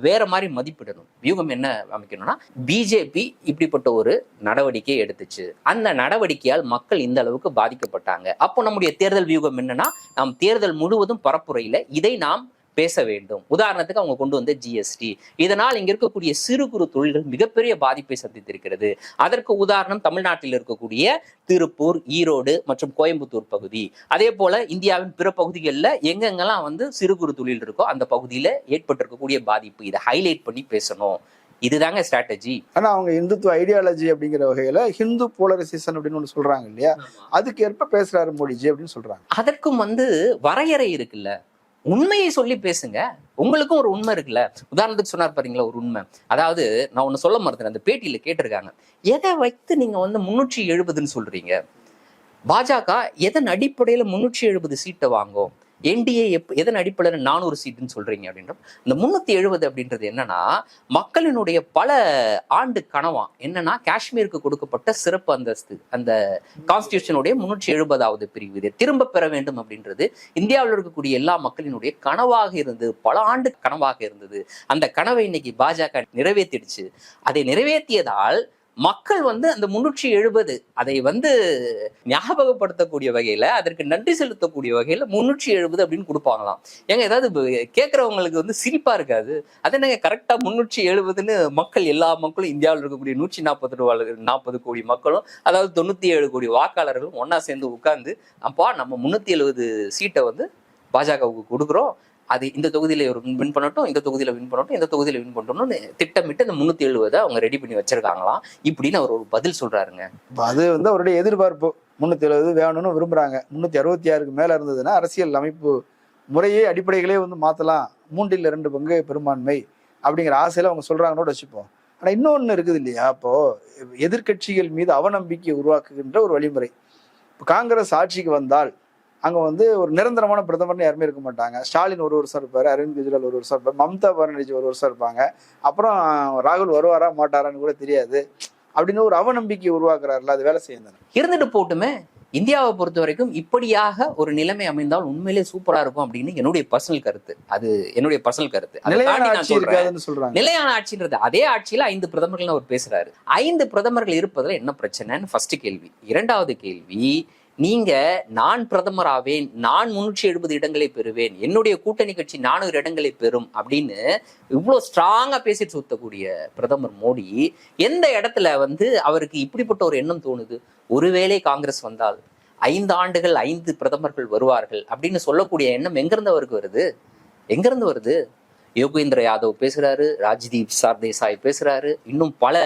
வேற மாதிரி மதிப்பிடணும். வியூகம் என்ன அமைக்கணும்னா பிஜேபி இப்படிப்பட்ட ஒரு நடவடிக்கையை எடுத்துச்சு. அந்த நடவடிக்கையால் மக்கள் இந்த அளவுக்கு பாதிக்கப்பட்டாங்க. அப்போ நம்முடைய தேர்தல் வியூகம் என்னன்னா நாம் தேர்தல் முழுவதும் பரப்புரையில இதை நாம் பேச வேண்டும். உதாரணத்துக்கு அவங்க கொண்டு வந்த ஜிஎஸ்டி இதனால் இங்க இருக்கக்கூடிய சிறு குறு தொழில்கள் மிகப்பெரிய பாதிப்பை சந்தித்திருக்கிறது. அதற்கு உதாரணம் தமிழ்நாட்டில் இருக்கக்கூடிய திருப்பூர் ஈரோடு மற்றும் கோயம்புத்தூர் பகுதி. அதே போல இந்தியாவின் பிற பகுதிகளில் எங்கெங்கெல்லாம் வந்து சிறு குறு தொழில் இருக்கோ அந்த பகுதியில ஏற்பட்டிருக்கக்கூடிய பாதிப்பு. இதை ஹைலைட் பண்ணி பேசணும். இதுதாங்க ஸ்ட்ராட்டஜி ஆனா அவங்க இந்துத்துவ ஐடியாலஜி அப்படிங்கிற வகையில ஹிந்து போலரைசேஷன் அப்படின்னு ஒண்ணு சொல்றாங்க இல்லையா? அதுக்கு ஏற்ப பேசுறாரு மோடிஜி அப்படின்னு சொல்றாங்க. அதற்கும் வந்து வரையறை இருக்குல்ல? உண்மையை சொல்லி பேசுங்க. உங்களுக்கும் ஒரு உண்மை இருக்குல்ல. உதாரணத்துக்கு சொன்னார் பாருங்களா ஒரு உண்மை. அதாவது நான் ஒண்ணு சொல்ல மறந்துட்டேன் அந்த பேட்டியில கேட்டிருக்காங்க. எதை வைத்து நீங்க வந்து முன்னூற்றி எழுபதுன்னு சொல்றீங்க? பாஜக எதன் அடிப்படையில முன்னூற்றி எழுபது சீட்டை வாங்கும்? என்டிஏ எப் எதன் அடிப்படையில் நானூறு சீட்டுன்னு சொல்றீங்க அப்படின்ற இந்த முன்னூத்தி எழுபது அப்படின்றது என்னன்னா மக்களினுடைய பல ஆண்டு கனவாம் என்னன்னா காஷ்மீருக்கு கொடுக்கப்பட்ட சிறப்பு அந்தஸ்து அந்த கான்ஸ்டியூஷனுடைய முன்னூற்றி எழுபதாவது பிரிவு இதை. திரும்ப பெற வேண்டும் அப்படின்றது இந்தியாவில் இருக்கக்கூடிய எல்லா மக்களினுடைய கனவாக இருந்தது பல ஆண்டு கனவாக இருந்தது. அந்த கனவை இன்னைக்கு பாஜக நிறைவேற்றிடுச்சு அதை நிறைவேற்றியதால் மக்கள் வந்து அந்த முன்னூற்றி எழுபது அதை வந்து ஞாபகப்படுத்தக்கூடிய வகையில அதற்கு நன்றி செலுத்தக்கூடிய வகையில முன்னூற்றி எழுபது அப்படின்னு கொடுப்பாங்களாம். ஏங்க ஏதாவது கேட்கறவங்களுக்கு வந்து சிரிப்பா இருக்காது? அது என்னங்க கரெக்டா முன்னூற்றி எழுபதுன்னு மக்கள் எல்லா மக்களும் இந்தியாவில் இருக்கக்கூடிய நூற்றி நாற்பது நாற்பது கோடி மக்களும் அதாவது தொண்ணூத்தி ஏழு கோடி வாக்காளர்களும் ஒன்னா சேர்ந்து உட்கார்ந்து அப்பா நம்ம முன்னூத்தி எழுபது சீட்டை வந்து பாஜகவுக்கு கொடுக்குறோம். அது இந்த தொகுதியில் ஒரு வின் பண்ணட்டும் இந்த தொகுதியில் வின் பண்ணட்டும் இந்த தொகுதியில் வின் பண்ணணும்னு திட்டமிட்டு இந்த முந்நூற்றி எழுபதை அவங்க ரெடி பண்ணி வச்சிருக்காங்களாம் இப்படின்னு அவர் ஒரு பதில் சொல்கிறாருங்க அது வந்து அவருடைய எதிர்பார்ப்பு. முந்நூற்றி எழுபது வேணும்னு விரும்புகிறாங்க முந்நூற்றி அறுபத்தி ஆறுக்கு மேலே இருந்ததுன்னா அரசியல் அமைப்பு முறையே அடிப்படைகளே வந்து மாற்றலாம் மூன்றில் ரெண்டு பங்கு பெரும்பான்மை அப்படிங்கிற ஆசையில் அவங்க சொல்றாங்கன்னு வச்சுப்போம். ஆனால் இன்னொன்று இருக்குது இல்லையா? அப்போது எதிர்க்கட்சிகள் மீது அவநம்பிக்கை உருவாக்குகின்ற ஒரு வழிமுறை. இப்போ காங்கிரஸ் ஆட்சிக்கு வந்தால் அங்க வந்து ஒரு நிரந்தரமான பிரதமர்னு யாருமே இருக்க மாட்டாங்க. ஸ்டாலின் ஒரு வருஷம் இருப்பாரு அரவிந்த் கெஜ்ரிவால் ஒரு வருஷம் இருப்பாரு மம்தா பானர்ஜி ஒரு வருஷம் இருப்பாங்க. அப்புறம் ராகுல் வருவாரா மாட்டாரான்னு கூட தெரியாது. அப்படின்னு ஒரு அவநம்பிக்கை உருவாக்குறாருல அது வேலை செய்யும் இருந்துட்டு போட்டுமே இந்தியாவை பொறுத்த வரைக்கும் இப்படியாக ஒரு நிலைமை அமைந்தால் உண்மையிலே சூப்பரா இருக்கும் அப்படின்னு என்னுடைய பர்சனல் கருத்து. அது என்னுடைய பர்சனல் கருத்து. நிலையான ஆட்சின்றது அதே ஆட்சியில ஐந்து பிரதமர்கள் அவர் பேசுறாரு. ஐந்து பிரதமர்கள் இருப்பதுல என்ன பிரச்சனைன்னு ஃபர்ஸ்ட் கேள்வி. இரண்டாவது கேள்வி நீங்க நான் பிரதமர் ஆவேன் நான் முன்னூற்றி எழுபது இடங்களை பெறுவேன் என்னுடைய கூட்டணி கட்சி நானூறு இடங்களை பெறும் அப்படின்னு இவ்வளவு ஸ்ட்ராங்கா பேசிட்டு சுத்தக்கூடிய பிரதமர் மோடி எந்த இடத்துல வந்து அவருக்கு இப்படிப்பட்ட ஒரு எண்ணம் தோணுது? ஒருவேளை காங்கிரஸ் வந்தால் ஐந்து ஆண்டுகள் ஐந்து பிரதமர்கள் வருவார்கள் அப்படின்னு சொல்லக்கூடிய எண்ணம் எங்கிருந்து அவருக்கு வருது? எங்கிருந்து வருது? யோகேந்திர யாதவ் பேசுறாரு ராஜ்தீப் சார்தேசாய் பேசுறாரு இன்னும் பல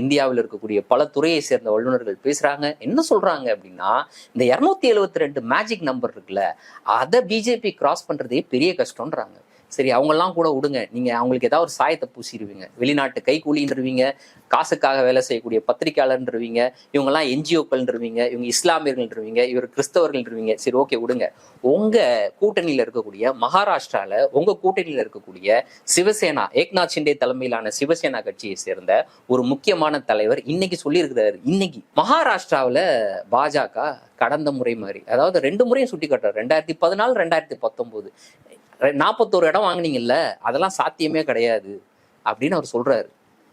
இந்தியாவில் இருக்கக்கூடிய பல துறையை சேர்ந்த வல்லுநர்கள் பேசுறாங்க. என்ன சொல்றாங்க அப்படின்னா இந்த இருநூத்தி எழுவத்தி ரெண்டு மேஜிக் நம்பர் இருக்குல்ல அதை பிஜேபி கிராஸ் பண்றதே பெரிய கஷ்டம்ன்றாங்க. சரி அவங்கெல்லாம் கூட விடுங்க நீங்க அவங்களுக்கு ஏதாவது ஒரு சாயத்தை பூசிடுவீங்க வெளிநாட்டு கைக்கூலின்றவீங்க காசுக்காக வேலை செய்யக்கூடிய பத்திரிகையாளர்ன்றவீங்க இவங்கெல்லாம் என்ஜிஓக்கள்ன்றவீங்க இவங்க இஸ்லாமியர்கள்ன்றவீங்க இவர் கிறிஸ்தவர்கள்ன்றவீங்க. சரி ஓகே விடுங்க உங்க கூட்டணியில இருக்கக்கூடிய மகாராஷ்டிரால உங்க கூட்டணியில இருக்கக்கூடிய சிவசேனா ஏக்நாத் ஷிண்டே தலைமையிலான சிவசேனா கட்சியை சேர்ந்த ஒரு முக்கியமான தலைவர் இன்னைக்கு சொல்லியிருக்கிறாரு. இன்னைக்கு மகாராஷ்டிராவுல பாஜக கடந்த முறை மாதிரி அதாவது ரெண்டு முறையும் சுட்டி காட்டுறாரு ரெண்டாயிரத்தி பதினாலு ரெண்டாயிரத்தி பத்தொன்பது நாற்பத்தோரு இடம் வாங்குனீங்கல்ல அதெல்லாம் சாத்தியமே கிடையாது அப்படின்னு அவர் சொல்றாரு.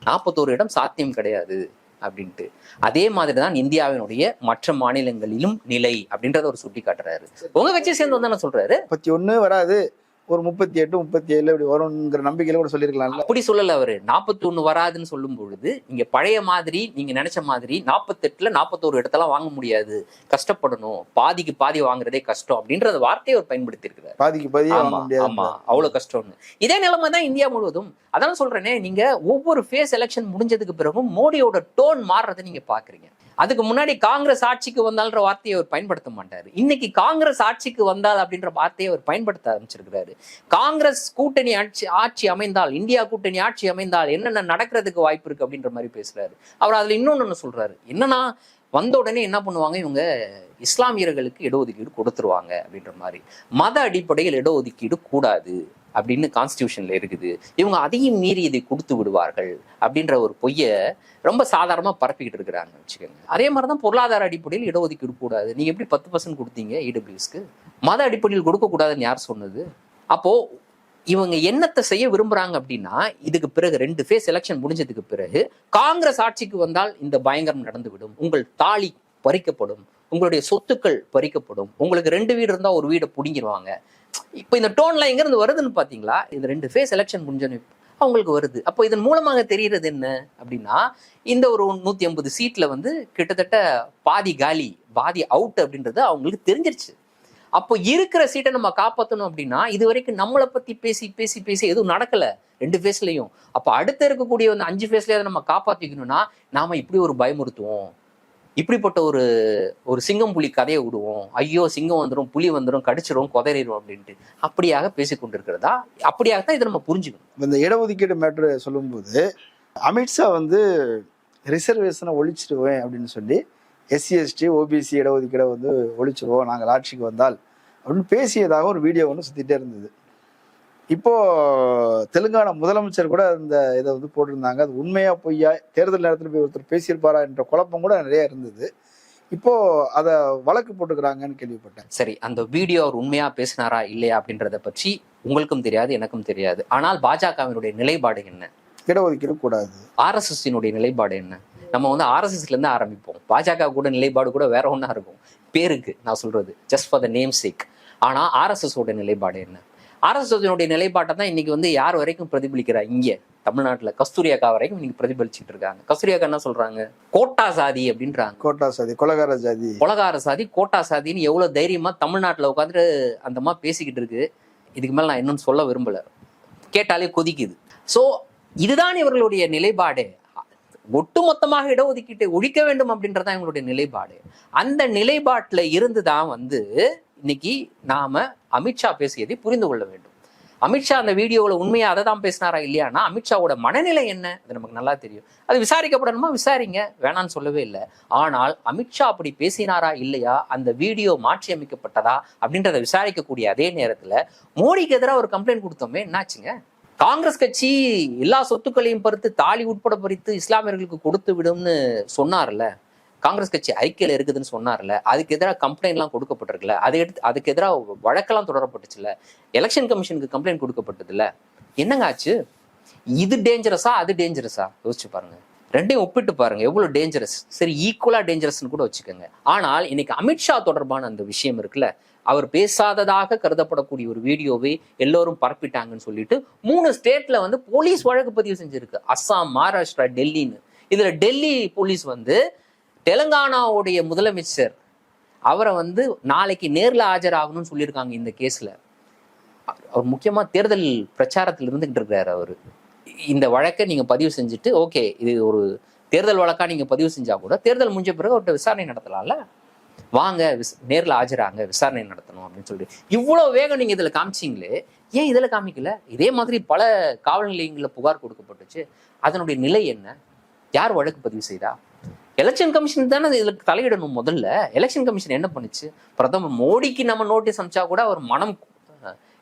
நாற்பத்தோரு இடம் சாத்தியம் கிடையாது அப்படின்ட்டு. அதே மாதிரி தான் இந்தியாவினுடைய மற்ற மாநிலங்களிலும் நிலை அப்படின்றத அவர் சுட்டி காட்டுறாரு உங்க கட்சியை சேர்ந்து வந்து சொல்றாரு? முப்பத்தி ஒண்ணு வராது. ஒரு முப்பத்தி எட்டு முப்பத்தி ஏழு இப்படி வரும்ங்கிற நம்பிக்கையில கூட சொல்லியிருக்கலாம்ல. அப்படி சொல்லல அவரு. 41 வராதுன்னு சொல்லும் பொழுது நீங்க பழைய மாதிரி நீங்க நினைச்ச மாதிரி நாற்பத்தெட்டுல நாற்பத்தோரு இடத்தெல்லாம் வாங்க முடியாது. கஷ்டப்படணும். பாதிக்கு பாதி வாங்குறதே கஷ்டம் அப்படின்ற வார்த்தையை அவர் பயன்படுத்தி இருக்கிறார் பாதிக்கு முடியாது. ஆமா. அவ்வளவு கஷ்டம்னு. இதே நிலைமை தான் இந்தியா முழுவதும். அதான் சொல்றேனே நீங்க ஒவ்வொரு ஃபேஸ் எலெக்ஷன் முடிஞ்சதுக்கு பிறகும் மோடியோட டோன் மாறுறதை நீங்க பாக்குறீங்க. அதுக்கு முன்னாடி காங்கிரஸ் ஆட்சிக்கு வந்தால்ன்ற வார்த்தையை அவர் பயன்படுத்த மாட்டார். இன்னைக்கு காங்கிரஸ் ஆட்சிக்கு வந்தால் அப்படின்ற வார்த்தையை அவர் பயன்படுத்த ஆரம்பிச்சிருக்கிறாரு. காங்கிரஸ் கூட்டணி ஆட்சி ஆட்சி அமைந்தால் இந்தியா கூட்டணி ஆட்சி அமைந்தால் என்னென்ன நடக்கிறதுக்கு வாய்ப்பு இருக்கு அப்படின்ற மாதிரி பேசுறாரு. அவர் அதுல இன்னொன்னு சொல்றாரு. என்னன்னா வந்த உடனே என்ன பண்ணுவாங்க? இவங்க இஸ்லாமியர்களுக்கு இடஒதுக்கீடு கொடுத்துருவாங்க அப்படின்ற மாதிரி. மத அடிப்படையில் இடஒதுக்கீடு கூடாது. அப்படின்னு கான்ஸ்டியூஷன்ல இருக்குது. இவங்க அதையும் மீறி இதை கொடுத்து விடுவார்கள் அப்படின்ற ஒரு பொய்ய ரொம்ப சாதாரணமா பரப்பிக்கிட்டு இருக்கிறாங்க வச்சுக்கோங்க. அதே மாதிரி தான் பொருளாதார அடிப்படையில் இடஒதுக்கீடு கூடாது நீங்க எப்படி பத்து பர்சன்ட் கொடுத்தீங்க? இடபிள்யூஸ்க்கு மத அடிப்படையில் கொடுக்க கூடாதுன்னு யார் சொன்னது? அப்போ இவங்க என்னத்தை செய்ய விரும்புறாங்க அப்படின்னா இதுக்கு பிறகு ரெண்டு ஃபேஸ் எலெக்ஷன் முடிஞ்சதுக்கு பிறகு காங்கிரஸ் ஆட்சிக்கு வந்தால் இந்த பயங்கரம் நடந்துவிடும். உங்கள் தாலி பறிக்கப்படும். உங்களுடைய சொத்துக்கள் பறிக்கப்படும். உங்களுக்கு ரெண்டு வீடு இருந்தால் ஒரு வீடை பிடிங்கிடுவாங்க இப்போ இந்த டோன்லாம் எங்கேருந்து வருதுன்னு பார்த்தீங்களா? இது ரெண்டு ஃபேஸ் எலெக்ஷன் முடிஞ்சோன்னு அவங்களுக்கு வருது. அப்போ இதன் மூலமாக தெரிகிறது என்ன அப்படின்னா இந்த ஒரு நூற்றி ஐம்பது சீட்டில் வந்து கிட்டத்தட்ட பாதி காலி பாதி அவுட் அப்படின்றது அவங்களுக்கு தெரிஞ்சிருச்சு. அப்போ இருக்கிற சீட்டை நம்ம காப்பாற்றணும் அப்படின்னா இது வரைக்கும் நம்மளை பற்றி பேசி பேசி பேசி எதுவும் நடக்கல. ரெண்டு ஃபேஸ்லையும் அப்போ அடுத்து இருக்கக்கூடிய அந்த அஞ்சு ஃபேஸ்லேயே அதை நம்ம காப்பாற்றிக்கணும்னா நாம் இப்படி ஒரு பயமுறுத்துவோம். இப்படிப்பட்ட ஒரு ஒரு சிங்கம் புலி கதையை விடுவோம். ஐயோ சிங்கம் வந்துடும் புலி வந்துடும் கடிச்சிரும் குதறிடும் அப்படின்ட்டு அப்படியாக பேசிக்கொண்டிருக்கிறதா அப்படியாக அப்படியாகத்தான் இதை நம்ம புரிஞ்சுக்கணும். இந்த இடஒதுக்கீடு மேட்ரு சொல்லும்போது அமித்ஷா வந்து ரிசர்வேஷனை ஒழிச்சிடுவேன் அப்படின்னு சொல்லி எஸ்சி எஸ்டி ஓபிசி இடஒதுக்கீடை வந்து ஒழிச்சிடுவோம் நாங்கள் ஆட்சிக்கு வந்தால் அப்படின்னு பேசியதாக ஒரு வீடியோ ஒன்று சுற்றிட்டே இருந்தது. இப்போ தெலுங்கானா முதலமைச்சர் கூட இந்த இதை வந்து போட்டிருந்தாங்க. அது உண்மையா பொய்யா? தேர்தல் நேரத்தில் போய் ஒருத்தர் பேசியிருப்பாரா என்ற குழப்பம் கூட நிறைய இருந்தது. இப்போ அதை வழக்கு போட்டுக்கிறாங்கன்னு கேள்விப்பட்டேன். சரி அந்த வீடியோ அவர் உண்மையா பேசினாரா இல்லையா அப்படின்றத பற்றி உங்களுக்கும் தெரியாது எனக்கும் தெரியாது. ஆனால் பாஜகவினுடைய நிலைப்பாடு என்ன? இடஒதுக்கீடு கூடாது. ஆர்எஸ்எஸ்னுடைய நிலைப்பாடு என்ன? நம்ம வந்து ஆர்எஸ்எஸ்ல இருந்து ஆரம்பிப்போம். பாஜக கூட நிலைப்பாடு கூட வேற ஒன்றா இருக்கும். பேருக்கு நான் சொல்றது just for the name sake ஆனா ஆர்எஸ்எஸ் ஓட நிலைப்பாடு என்ன? ஆர்எஸ்எஸ்னுடைய நிலைப்பாட்டை தான் இன்னைக்கு வந்து யார் வரைக்கும் பிரதிபலிக்கிறா? இங்க தமிழ்நாட்டுல கஸ்தூரி அக்கா வரைக்கும் இன்னைக்கு பிரதிபலிச்சுட்டு இருக்காங்க. கஸ்தூரி அக்கா என்ன சொல்றாங்க? கோட்டா சாதி அப்படின்றாங்க. கோட்டா சாதி கொலகார ஜாதி கொலகார சாதி கோட்டா சாதின்னு எவ்வளவு தைரியமா தமிழ்நாட்டுல உட்காந்துட்டு அந்த அம்மா பேசிக்கிட்டு இருக்கு. இதுக்கு மேல நான் இன்னும் சொல்ல விரும்பல. கேட்டாலே கொதிக்குது. சோ இதுதான் இவர்களுடைய நிலைப்பாடு. ஒட்டுமொத்தமாக இடஒதுக்கீட்டை ஒழிக்க வேண்டும் அப்படின்றதான் இவங்களுடைய நிலைப்பாடு. அந்த நிலைப்பாட்டுல இருந்து தான் வந்து இன்னைக்கு நாம அமித்ஷா பேசியதை புரிந்து கொள்ள வேண்டும். அமித்ஷா அந்த வீடியோவில் உண்மையாக அதை தான் பேசினாரா இல்லையானா அமித்ஷாவோட மனநிலை என்ன? அது நமக்கு நல்லா தெரியும். அது விசாரிக்கப்படணுமா? விசாரிங்க. வேணான்னு சொல்லவே இல்லை. ஆனால் அமித்ஷா அப்படி பேசினாரா இல்லையா? அந்த வீடியோ மாற்றி அமைக்கப்பட்டதா? அப்படின்றத விசாரிக்கக்கூடிய அதே நேரத்தில் மோடிக்கு எதிராக ஒரு கம்ப்ளைண்ட் கொடுத்தோமே என்னாச்சுங்க? காங்கிரஸ் கட்சி எல்லா சொத்துக்களையும் பறித்து தாலி உட்பட பறித்து இஸ்லாமியர்களுக்கு கொடுத்து விடும்னு சொன்னார்ல. காங்கிரஸ் கட்சி ஐக்கியில் இருக்குதுன்னு சொன்னார்ல அதுக்கு எதிராக கம்ப்ளைண்ட்லாம் கொடுக்கப்பட்டிருக்குல்ல அதை எடுத்து அதுக்கு எதிராக வழக்கெல்லாம் தொடரப்பட்டுச்சுல்ல எலெக்ஷன் கமிஷனுக்கு கம்ப்ளைண்ட் கொடுக்கப்பட்டதுல என்னங்க ஆச்சு? இது டேஞ்சரஸா அது டேஞ்சரஸா யோசிச்சு பாருங்க. ரெண்டையும் ஒப்பிட்டு பாருங்க எவ்வளவு டேஞ்சரஸ் சரி ஈக்குவலா டேஞ்சரஸ்னு கூட வச்சுக்கோங்க. ஆனால் இன்னைக்கு அமித்ஷா தொடர்பான அந்த விஷயம் இருக்குல்ல அவர் பேசாததாக கருதப்படக்கூடிய ஒரு வீடியோவை எல்லோரும் பரப்பிட்டாங்கன்னு சொல்லிட்டு மூணு ஸ்டேட்ல வந்து போலீஸ் வழக்கு பதிவு செஞ்சிருக்கு. அஸ்ஸாம் மகாராஷ்டிரா டெல்லின்னு. இதுல டெல்லி போலீஸ் வந்து தெலுங்கானாவுடைய முதலமைச்சர் அவரை வந்து நாளைக்கு நேரில் ஆஜராகணும்னு சொல்லியிருக்காங்க இந்த கேஸில். அவர் முக்கியமாக தேர்தல் பிரச்சாரத்தில் இருந்துகிட்டு இருக்கிறார் அவர். இந்த வழக்கை நீங்கள் பதிவு செஞ்சுட்டு ஓகே இது ஒரு தேர்தல் வழக்காக நீங்கள் பதிவு செஞ்சால் கூட தேர்தல் முடிஞ்ச பிறகு அவர்கிட்ட விசாரணை நடத்தலாம்ல? வாங்க விஸ் நேரில் ஆஜராங்க விசாரணை நடத்தணும் அப்படின்னு சொல்லிட்டு. இவ்வளோ வேகம் நீங்கள் இதில் காமிச்சீங்களே ஏன் இதில் காமிக்கல? இதே மாதிரி பல காவல் நிலையங்களில் புகார் கொடுக்கப்பட்டுச்சு. அதனுடைய நிலை என்ன? யார் வழக்கு பதிவு செய்தா? எலெக்ஷன் கமிஷன் தானே இதுல தலையிடணும் முதல்ல. எலெக்ஷன் கமிஷன் என்ன பண்ணுச்சு? பிரதமர் மோடிக்கு நம்ம நோட்டீஸ் அமிச்சா கூட அவர் மனம்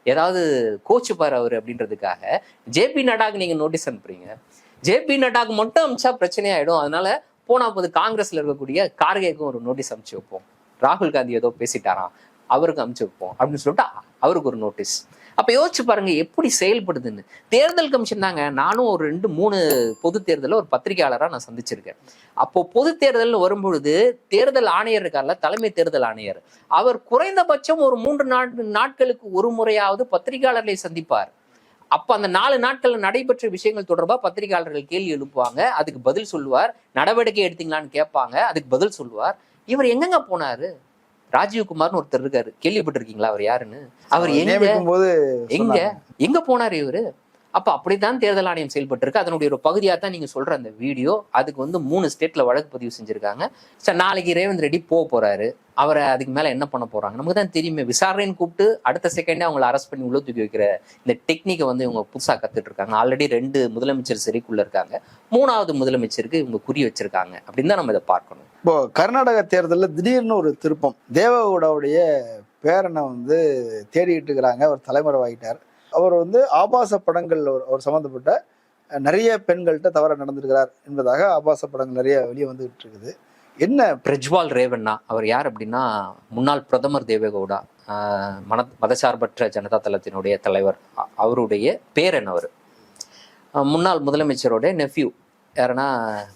ஏதாவது கோச்சுப்பார் அவர் அப்படின்றதுக்காக. ஜேபி நட்டாக்கு நீங்க நோட்டீஸ் அனுப்புறீங்க. ஜேபி நட்டாக்கு மட்டும் அனுப்பிச்சா பிரச்சனையாயிடும் அதனால போனா போது காங்கிரஸ்ல இருக்கக்கூடிய கார்கேக்கும் ஒரு நோட்டீஸ் அனுப்பிச்சு வைப்போம். ராகுல் காந்தி ஏதோ பேசிட்டாராம். அவருக்கு அனுப்பிச்சு வைப்போம். அப்படின்னு சொல்லிட்டு அவருக்கு ஒரு நோட்டீஸ் அப்போ யோசிச்சு பாருங்க எப்படி செயல்படுதுன்னு. தேர்தல் கமிஷன் தாங்க நானும் ஒரு ரெண்டு மூணு பொது தேர்தலில் ஒரு பத்திரிகையாளராக நான் சந்திச்சிருக்கேன். அப்போ பொது தேர்தல்னு வரும்பொழுது தேர்தல் ஆணையர் இருக்கார்ல தலைமை தேர்தல் ஆணையர். அவர் குறைந்தபட்சம் ஒரு மூன்று நாட்களுக்கு ஒரு முறையாவது பத்திரிகையாளர்களை சந்திப்பார். அப்ப அந்த நாலு நாட்கள்ல நடைபெற்ற விஷயங்கள் தொடர்பாக பத்திரிகையாளர்கள் கேள்வி எழுப்புவாங்க அதுக்கு பதில் சொல்லுவார். நடவடிக்கை எடுத்தீங்களான்னு கேட்பாங்க அதுக்கு பதில் சொல்லுவார். இவர் எங்கெங்க போனாரு? ராஜீவ்குமார்னு ஒருத்தர் இருக்காரு. கேள்விப்பட்டிருக்கீங்களா? அவர் யாருன்னு? அவர் எங்க? எங்க? எங்க போனாரு இவரு? அப்ப அப்படித்தான் தேர்தல் ஆணையம் செயல்பட்டிருக்கு. அதனுடைய ஒரு பகுதியா தான் நீங்க சொல்ற அந்த வீடியோ. அதுக்கு வந்து மூணு ஸ்டேட்ல வழக்கு பதிவு செஞ்சிருக்காங்க. சார் நாளைக்கு ரேவந்த் ரெட்டி போக போறாரு. அவரை அதுக்கு மேல என்ன பண்ண போறாங்க? நமக்கு தான் தெரியுமே. விசாரணைன்னு கூப்பிட்டு அடுத்த செகண்டே அவங்களை அரெஸ்ட் பண்ணி உள்ள தூக்கி வைக்கிற இந்த டெக்னிக்கை வந்து இவங்க புதுசா கத்துட்டு இருக்காங்க. ஆல்ரெடி ரெண்டு முதலமைச்சர் சிறைக்குள்ள இருக்காங்க. மூணாவது முதலமைச்சருக்கு இவங்க குறி வச்சிருக்காங்க. அப்படின்னு தான் நம்ம இதை பார்க்கணும். இப்போ கர்நாடக தேர்தலில் திடீர்னு ஒரு திருப்பம். தேவகவுடாவுடைய பேரனை வந்து தேடிட்டு இருக்கிறாங்க. அவர் தலைமறைவாகிட்டார் அவர் வந்து ஆபாச படங்கள் அவர் அவர் சம்மந்தப்பட்ட நிறைய பெண்கள்கிட்ட தவற நடந்திருக்கிறார் என்பதாக ஆபாச படங்கள் நிறைய வெளியே வந்துகிட்டு இருக்குது. என்ன பிரஜ்வால் ரேவண்ணா அவர் யார் அப்படின்னா முன்னாள் பிரதமர் தேவேகவுடா மன மதசார்பற்ற ஜனதா தளத்தினுடைய தலைவர். அவருடைய பேரன் அவர். முன்னாள் முதலமைச்சருடைய நெஃப்யூ யாருன்னா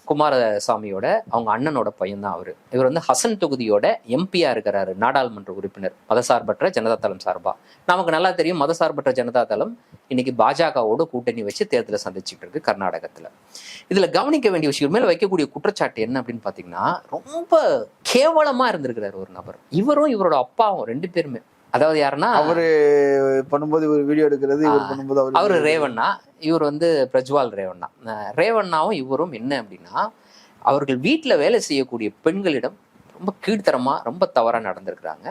குமாரசாமியோட அவங்க அண்ணனோட பையன்தான் அவர். இவர் வந்து ஹசன் தொகுதியோட எம்பியா இருக்கிறாரு நாடாளுமன்ற உறுப்பினர் மதசார்பற்ற ஜனதா தளம் சார்பா. நமக்கு நல்லா தெரியும் மதசார்பற்ற ஜனதா தளம் இன்னைக்கு பாஜகவோட கூட்டணி வச்சு தேர்தலை சந்திச்சுட்டு இருக்கு கர்நாடகத்துல. இதுல கவனிக்க வேண்டிய விஷயம் மேல வைக்கக்கூடிய குற்றச்சாட்டு என்ன அப்படின்னு பாத்தீங்கன்னா ரொம்ப கேவலமா இருந்திருக்கிறார் ஒரு நபர். இவரும் இவரோட அப்பாவும் ரெண்டு பேருமே. அதாவது யாருன்னா அவரு பண்ணும்போது இவர் வீடியோ எடுக்கிறது இவர். பண்ணும்போது அவர் அவரு ரேவண்ணா. இவர் வந்து பிரஜ்வால் ரேவண்ணா. ரேவண்ணாவும் இவரும் என்ன அப்படின்னா அவர்கள் வீட்டில் வேலை செய்யக்கூடிய பெண்களிடம் ரொம்ப கீழ்த்தரமா ரொம்ப தவறா நடந்திருக்கிறாங்க.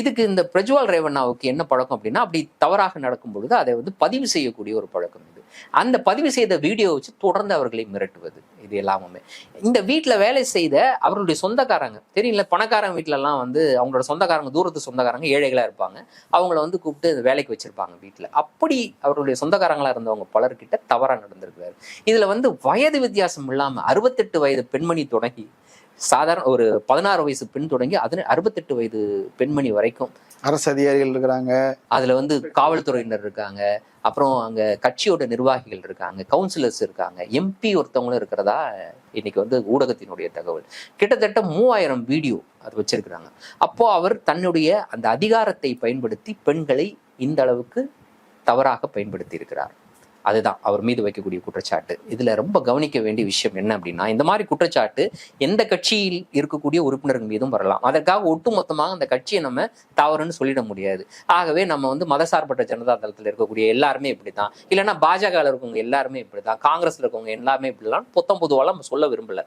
இதுக்கு இந்த பிரஜ்வால் ரேவண்ணாவுக்கு என்ன பழக்கம் அப்படின்னா அப்படி தவறாக நடக்கும் பொழுது அதை வந்து பதிவு செய்யக்கூடிய ஒரு பழக்கம் இது. அந்த பதிவு செய்த வீடியோ வச்சு தொடர்ந்து அவர்களை மிரட்டுவது. இது எல்லாமே இந்த வீட்டில் வேலை செய்த அவர்களுடைய சொந்தக்காரங்க தெரியல பணக்காரங்க வீட்டிலலாம் வந்து அவங்களோட சொந்தக்காரங்க தூரத்து சொந்தக்காரங்க ஏழைகளா இருப்பாங்க. அவங்கள வந்து கூப்பிட்டு வேலைக்கு வச்சிருப்பாங்க வீட்டில் அப்படி அவருடைய சொந்தக்காரங்களா இருந்தவங்க பலர்கிட்ட தவறாக நடந்திருக்கிறாரு. இதில் வந்து வயது வித்தியாசம் இல்லாமல் அறுபத்தெட்டு வயது பெண்மணி தொடங்கி சாதாரண ஒரு பதினாறு வயசு பெண் தொடங்கி அது அறுபத்தெட்டு வயது பெண்மணி வரைக்கும். அரசு அதிகாரிகள் இருக்கிறாங்க. அதுல வந்து காவல்துறையினர் இருக்காங்க. அப்புறம் அங்க கட்சியோட நிர்வாகிகள் இருக்காங்க. கவுன்சிலர்ஸ் இருக்காங்க. எம்பி ஒருத்தவங்களும் இருக்கிறதா? இன்னைக்கு வந்து ஊடகத்தினுடைய தகவல். கிட்டத்தட்ட மூவாயிரம் வீடியோ அது வச்சிருக்கிறாங்க. அப்போ அவர் தன்னுடைய அந்த அதிகாரத்தை பயன்படுத்தி பெண்களை இந்த அளவுக்கு தவறாக பயன்படுத்தி இருக்கிறார் அதுதான் அவர் மீது வைக்கக்கூடிய குற்றச்சாட்டு. இதுல ரொம்ப கவனிக்க வேண்டிய விஷயம் என்ன அப்படின்னா இந்த மாதிரி குற்றச்சாட்டு எந்த கட்சியில் இருக்கக்கூடிய உறுப்பினர்கள் மீதும் வரலாம். அதற்காக ஒட்டுமொத்தமாக அந்த கட்சியை நம்ம தவறுன்னு சொல்லிட முடியாது. ஆகவே நம்ம வந்து மதசார்பற்ற ஜனதா தளத்தில் இருக்கக்கூடிய எல்லாருமே இப்படித்தான். இல்லைன்னா பாஜக இருக்கவங்க எல்லாருமே இப்படிதான் காங்கிரஸ்ல இருக்கவங்க எல்லாருமே இப்படிலாம் பொத்தம் பொதுவாக நம்ம சொல்ல விரும்பல.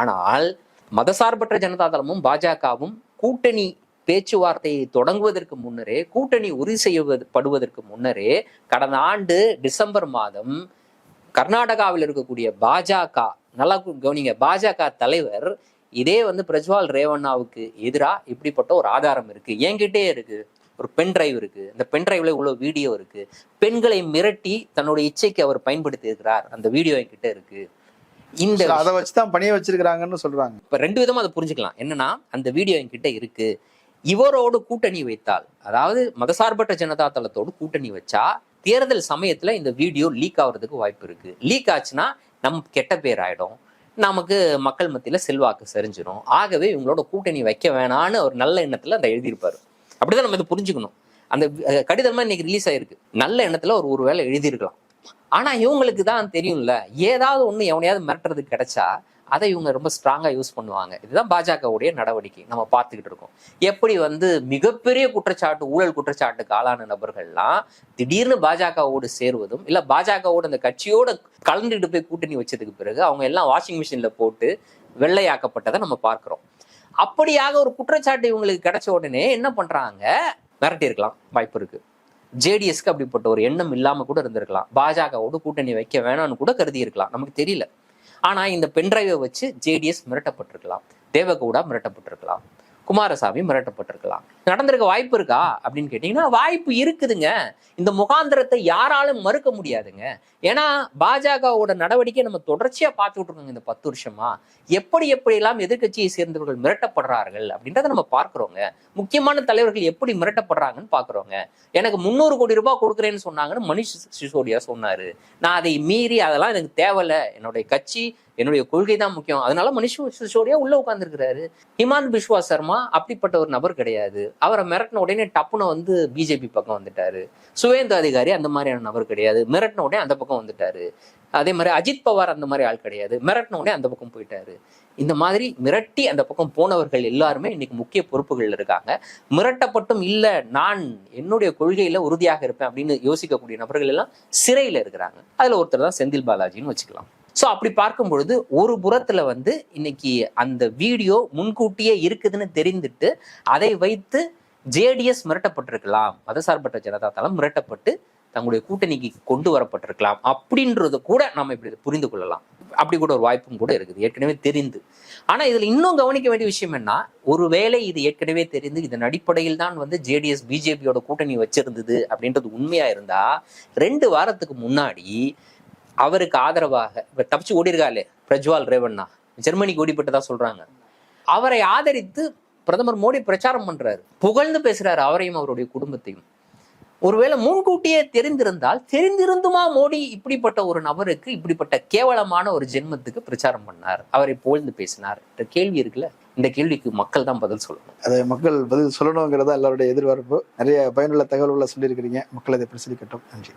ஆனால் மதசார்பற்ற ஜனதா தளமும் பாஜகவும் கூட்டணி பேச்சுவார்த்தையை தொடங்குவதற்கு முன்னரே கூட்டணி உறுதி செய்யப்படுவதற்கு முன்னரே கடந்த ஆண்டு டிசம்பர் மாதம் கர்நாடகாவில் இருக்கக்கூடிய பாஜக நல்லா கவனிங்க பாஜக தலைவர் இதே வந்து பிரஜ்வால் ரேவண்ணாவுக்கு எதிராக இப்படிப்பட்ட ஒரு ஆதாரம் இருக்கு. என்கிட்டே இருக்கு. ஒரு பென் டிரைவ் இருக்கு. அந்த பென் டிரைவ்ல இவ்வளவு வீடியோ இருக்கு. பெண்களை மிரட்டி தன்னுடைய இச்சைக்கு அவர் பயன்படுத்தி இருக்கிறார். அந்த வீடியோ என்கிட்ட இருக்கு. இந்த அதை வச்சுதான் பணிய வச்சிருக்கிறாங்கன்னு சொல்றாங்க. இப்ப ரெண்டு விதமா அதை புரிஞ்சுக்கலாம். என்னன்னா அந்த வீடியோ என்கிட்ட இருக்கு. இவரோடு கூட்டணி வைத்தால் அதாவது மதசார்பற்ற ஜனதா தளத்தோடு கூட்டணி வச்சா தேர்தல் சமயத்துல இந்த வீடியோ லீக் ஆகுறதுக்கு வாய்ப்பு இருக்கு. லீக் ஆச்சுன்னா நம்ம கெட்ட பேர் ஆயிடும். நமக்கு மக்கள் மத்தியில செல்வாக்கு சரிஞ்சிடும் ஆகவே இவங்களோட கூட்டணி வைக்க வேணான்னு ஒரு நல்ல எண்ணத்துல அதை எழுதியிருப்பாரு. அப்படிதான் நம்ம இதை புரிஞ்சுக்கணும். அந்த கடிதமா இன்னைக்கு ரிலீஸ் ஆயிருக்கு. நல்ல எண்ணத்துல ஒரு ஒரு வேளை எழுதியிருக்கலாம். ஆனா இவங்களுக்கு தான் தெரியும்ல ஏதாவது ஒண்ணு எவனையாவது மிரட்டுறதுக்கு கிடைச்சா அதை இவங்க ரொம்ப ஸ்ட்ராங்காக யூஸ் பண்ணுவாங்க. இதுதான் பாஜகவுடைய நடவடிக்கை. நம்ம பார்த்துக்கிட்டு இருக்கோம். எப்படி வந்து மிகப்பெரிய குற்றச்சாட்டு ஊழல் குற்றச்சாட்டுக்கு ஆளான நபர்கள்லாம் திடீர்னு பாஜகவோடு சேருவதும் இல்லை பாஜகவோடு அந்த கட்சியோட கலந்துட்டு போய் கூட்டணி வச்சதுக்கு பிறகு அவங்க எல்லாம் வாஷிங் மிஷினில் போட்டு வெள்ளையாக்கப்பட்டதை நம்ம பார்க்குறோம். அப்படியாக ஒரு குற்றச்சாட்டு இவங்களுக்கு கிடைச்ச உடனே என்ன பண்ணுறாங்க மிரட்டி இருக்கலாம் வாய்ப்பு இருக்குது ஜேடிஎஸ்க்கு அப்படிப்பட்ட ஒரு எண்ணம் இல்லாமல் கூட இருந்திருக்கலாம். பாஜகவோடு கூட்டணி வைக்க வேணாம்னு கூட கருதி இருக்கலாம் நமக்கு தெரியல. ஆனா இந்த பென்டிரைவை வச்சு ஜேடிஎஸ் மிரட்டப்பட்டிருக்கலாம். தேவகவுடா மிரட்டப்பட்டிருக்கலாம். குமாரசாமி மிரட்டப்பட்டிருக்கலாம். நடந்திருக்க வாய்ப்பு இருக்கா அப்படின்னு கேட்டீங்கன்னா வாய்ப்பு இருக்குதுங்க. இந்த முகாந்திரத்தை யாராலும் மறுக்க முடியாதுங்க. ஏன்னா பாஜகவோட நடவடிக்கை நம்ம தொடர்ச்சியா பார்த்துக்கிட்டு இருக்கோங்க இந்த பத்து வருஷமா. எப்படி எப்படியெல்லாம் எதிர்க்கட்சியை சேர்ந்தவர்கள் மிரட்டப்படுறார்கள் அப்படின்றத நம்ம பார்க்கிறோங்க. முக்கியமான தலைவர்கள் எப்படி மிரட்டப்படுறாங்கன்னு பார்க்குறோங்க. எனக்கு முந்நூறு கோடி ரூபாய் கொடுக்குறேன்னு சொன்னாங்கன்னு மணிஷ் சிசோடியா சொன்னாரு. நான் அதை மீறி அதெல்லாம் எனக்கு தேவையில்ல. என்னுடைய கட்சி என்னுடைய கொள்கை தான் முக்கியம். அதனால மனுஷ் சிசோடியா உள்ள உட்கார்ந்துருக்கிறாரு. ஹிமாந்த் பிஸ்வா சர்மா அப்படிப்பட்ட ஒரு நபர் கிடையாது. அவரை மிரட்டின உடனே டப்புன்னு வந்து பிஜேபி பக்கம் வந்துட்டாரு. சுவேந்த அதிகாரி அந்த மாதிரியான நபர் கிடையாது. மிரட்டின உடனே அந்த பக்கம் வந்துட்டாரு. அதே மாதிரி அஜித் பவார் அந்த மாதிரி ஆள் கிடையாது. மிரட்டின உடனே அந்த பக்கம் போயிட்டாரு. இந்த மாதிரி மிரட்டி அந்த பக்கம் போனவர்கள் எல்லாருமே இன்னைக்கு முக்கிய பொறுப்புகள் இருக்காங்க. மிரட்டப்பட்டும் இல்லை நான் என்னுடைய கொள்கையில உறுதியாக இருப்பேன் அப்படின்னு யோசிக்கக்கூடிய நபர்கள் எல்லாம் சிறையில் இருக்கிறாங்க. அதுல ஒருத்தர் தான் செந்தில் பாலாஜின்னு வச்சுக்கலாம். ஸோ அப்படி பார்க்கும் பொழுது ஒரு புறத்துல வந்து இன்னைக்கு அந்த வீடியோ முன்கூட்டியே இருக்குதுன்னு தெரிந்துட்டு அதை வைத்து ஜேடிஎஸ் மிரட்டப்பட்டிருக்கலாம். மதசார்பற்ற ஜனதா தளம் மிரட்டப்பட்டு தங்களுடைய கூட்டணிக்கு கொண்டு வரப்பட்டிருக்கலாம். அப்படின்றது கூட நம்ம இப்படி புரிந்து கொள்ளலாம். அப்படி கூட ஒரு வாய்ப்பும் கூட இருக்குது. ஏற்கனவே தெரிந்து. ஆனா இதுல இன்னும் கவனிக்க வேண்டிய விஷயம் என்ன? ஒருவேளை இது ஏற்கனவே தெரிந்து இதன் அடிப்படையில் தான் வந்து ஜேடிஎஸ் பிஜேபியோட கூட்டணி வச்சிருந்தது அப்படின்றது உண்மையா இருந்தா ரெண்டு வாரத்துக்கு முன்னாடி அவருக்கு ஆதரவாக இப்ப தப்பிச்சு ஓடிருக்காளே பிரஜ்வால் ரேவண்ணா. ஜெர்மனிக்கு ஓடிப்பட்டதா சொல்றாங்க. அவரை ஆதரித்து பிரதமர் மோடி பிரச்சாரம் பண்றாரு. புகழ்ந்து பேசுறாரு அவரையும் அவருடைய குடும்பத்தையும். ஒருவேளை முன்கூட்டியே தெரிந்திருந்தால் தெரிந்திருந்துமா மோடி இப்படிப்பட்ட ஒரு நபருக்கு இப்படிப்பட்ட கேவலமான ஒரு ஜென்மத்துக்கு பிரச்சாரம் பண்ணார்? அவரை புகழ்ந்து பேசினார். என்ற கேள்வி இருக்குல்ல? இந்த கேள்விக்கு மக்கள் தான் பதில் சொல்லணும். அதை மக்கள் பதில் சொல்லணுங்கிறதா எல்லாருடைய எதிர்பார்ப்பு. நிறைய பயனுள்ள தகவல்களை சொல்லியிருக்கிறீங்க. மக்கள் அதை பிரசரிக்கட்டும் நன்றி.